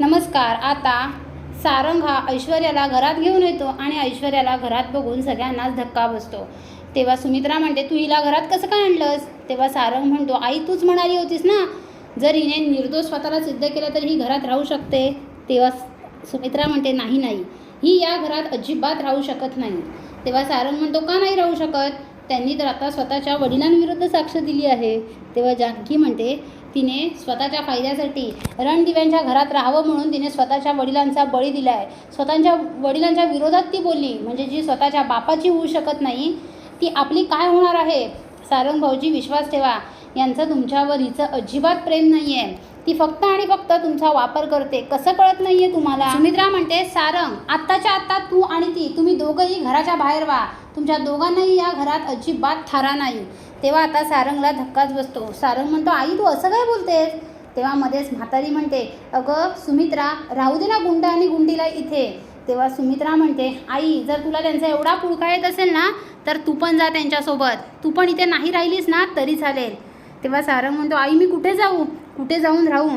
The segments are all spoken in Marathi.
नमस्कार आता सारंग हा ऐश्वर्याला घरात घेऊन येतो आणि ऐश्वर्याला घरात बघून सगळ्यांनाच धक्का बसतो. तेव्हा सुमित्रा म्हणते तू हिला घरात कसं काय आणलंस? तेव्हा सारंग म्हणतो आई तूच म्हणाली होतीस ना जर हिने निर्दोष स्वतःला सिद्ध केलं तर ही घरात राहू शकते. तेव्हा सुमित्रा म्हणते नाही नाही ही या घरात अजिबात राहू शकत नाही. तेव्हा सारंग म्हणतो का नाही राहू शकत? त्यांनी तर आता स्वतःच्या वडिलांविरुद्ध साक्ष दिली आहे. तेव्हा जानकी म्हणते तिने स्वतःच्या फायद्यासाठी रणदिव्यांच्या घरात राहावं म्हणून तिने स्वतःच्या वडिलांचा बळी दिला आहे स्वतःच्या वडिलांच्या विरोधात ती बोलली म्हणजे जी स्वतःच्या बापाची होऊ शकत नाही ती आपली काय होणार आहे? सारंग भाऊजी विश्वास ठेवा. यांचं तुमच्यावर हिचं अजिबात प्रेम नाही आहे ती फक्त आणि फक्त तुमचा वापर करते. कसं कळत नाही आहे तुम्हाला? सुमित्रा म्हणते सारंग आत्ताच्या आत्ता तू आणि ती तुम्ही दोघंही घराच्या बाहेर व्हा. तुमच्या दोघांनाही या घरात अजिबात थारा नाही. तेव्हा आता सारंगला धक्काच बसतो. सारंग म्हणतो आई तू असं काय बोलतेस? तेव्हा मध्येच म्हातारी म्हणते अगं सुमित्रा राहू दे ना गुंड आणि गुंडीला इथे. तेव्हा सुमित्रा म्हणते आई जर तुला त्यांचा एवढा पुळका येत असेल ना तर तू पण जा त्यांच्यासोबत. तू पण इथे नाही राहिलीस ना तरी चालेल. तेव्हा सारंग म्हणतो आई मी कुठे जाऊ? कुठे जाऊन राहू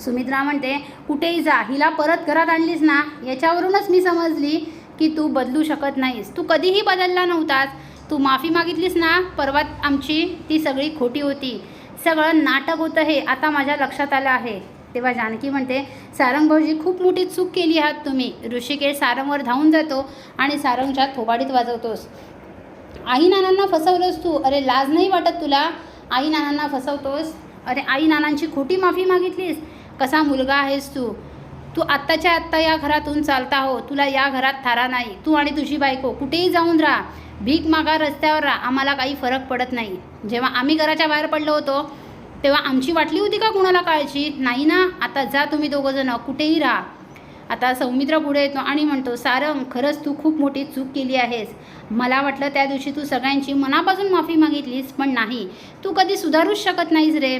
सुमित्रा म्हणते कुठेही जा. हिला परत घरात आणलीस ना याच्यावरूनच मी समजली की तू बदलू शकत नाहीस. तू कधीही बदलला नव्हतास. तू माफी मागितलीस ना परवा आमची ती सगळी खोटी होती. सगळं नाटक होतं हे आता माझ्या लक्षात आलं आहे. तेव्हा जानकी म्हणते सारंग भाऊजी खूप मोठी चूक केली आहात तुम्ही. ऋषिकेश सारंगवर धावून जातो आणि सारंगच्या थोबाडीत वाजवतोस. आई नानांना फसवलंस तू. अरे लाज नाही वाटत तुला? आई नानांना फसवतोस? अरे आई नानांची खोटी माफी मागितलीस? कसा मुलगा आहेस तू? तू आत्ताच्या आत्ता या घरातून चालता हो. तुला या घरात थारा नाही. तू आणि तुझी बायको कुठेही जाऊन राहा. भीक मागा रस्त्यावर राहा. आम्हाला काही फरक पडत नाही. जेव्हा आम्ही घराच्या बाहेर पडलो होतो तेव्हा आमची वाटली होती का कुणाला काळजी? नाही ना? आता जा तुम्ही दोघंजणं कुठेही राहा. आता सौमित्र पुढे येतो आणि म्हणतो सारंग खरंच तू खूप मोठी चूक केली आहेस. मला वाटलं त्या दिवशी तू सगळ्यांची मनापासून माफी मागितलीस पण नाही. तू कधी सुधारूच शकत नाहीस रे.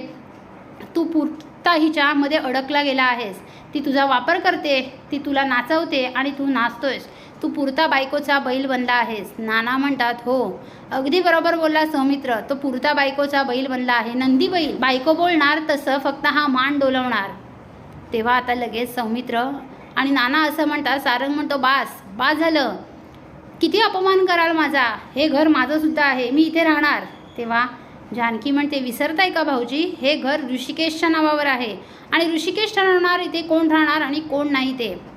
तू पुरता हिच्यामध्ये अडकला गेला आहेस. ती तुझा वापर करते ती तुला नाचवते आणि तू नाचतोयस. तू पुरता बायकोचा बैल बनला आहेस. नाना म्हणतात हो. अगदी बरोबर बोलला सौमित्र तो पुरता बायकोचा बैल बनला आहे. नंदी बैल बायको बोलणार तसं फक्त हा मान डोलवणार. तेव्हा आता लगेच सौमित्र आणि नाना असं म्हणतात सारंग म्हणतो बास बास झालं. किती अपमान कराल माझा? हे घर माझंसुद्धा आहे. मी इथे राहणार. तेव्हा जानकी म्हणते विसरताय का भाऊजी? हे घर ऋषिकेशच्या नावावर आहे. आणि ऋषिकेश ठरवणार इथे कोण राहणार आणि कोण नाही ते.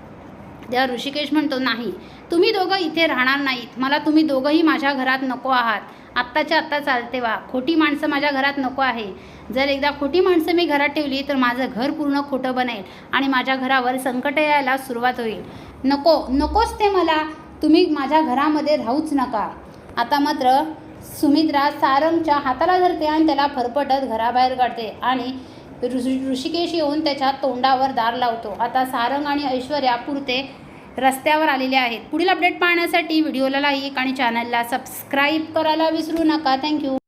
तेव्हा ऋषिकेश म्हणतो नाही तुम्ही दोघं इथे राहणार नाहीत. मला तुम्ही दोघंही माझ्या घरात नको आहात. आत्ताच्या आत्ता चालते वा. खोटी माणसं माझ्या घरात नको आहे. जर एकदा खोटी माणसं मी घरात ठेवली तर माझं घर पूर्ण खोटं बनेल आणि माझ्या घरावर संकट यायला सुरुवात होईल. नको नकोच ते मला. तुम्ही माझ्या घरामध्ये राहूच नका. आता मात्र सुमित्रा सारंगच्या हाताला धरते आणि त्याला फरफटत घराबाहेर काढते आणि ऋषिकेश येऊन त्याच्या तोंडावर दार लावतो. आता सारंग आणि ऐश्वर्या पुरते रस्त्यावर आलेले आहेत. पुढील अपडेट पाहण्यासाठी व्हिडिओला लाईक आणि चॅनलला सबस्क्राईब करायला विसरू नका. थँक्यू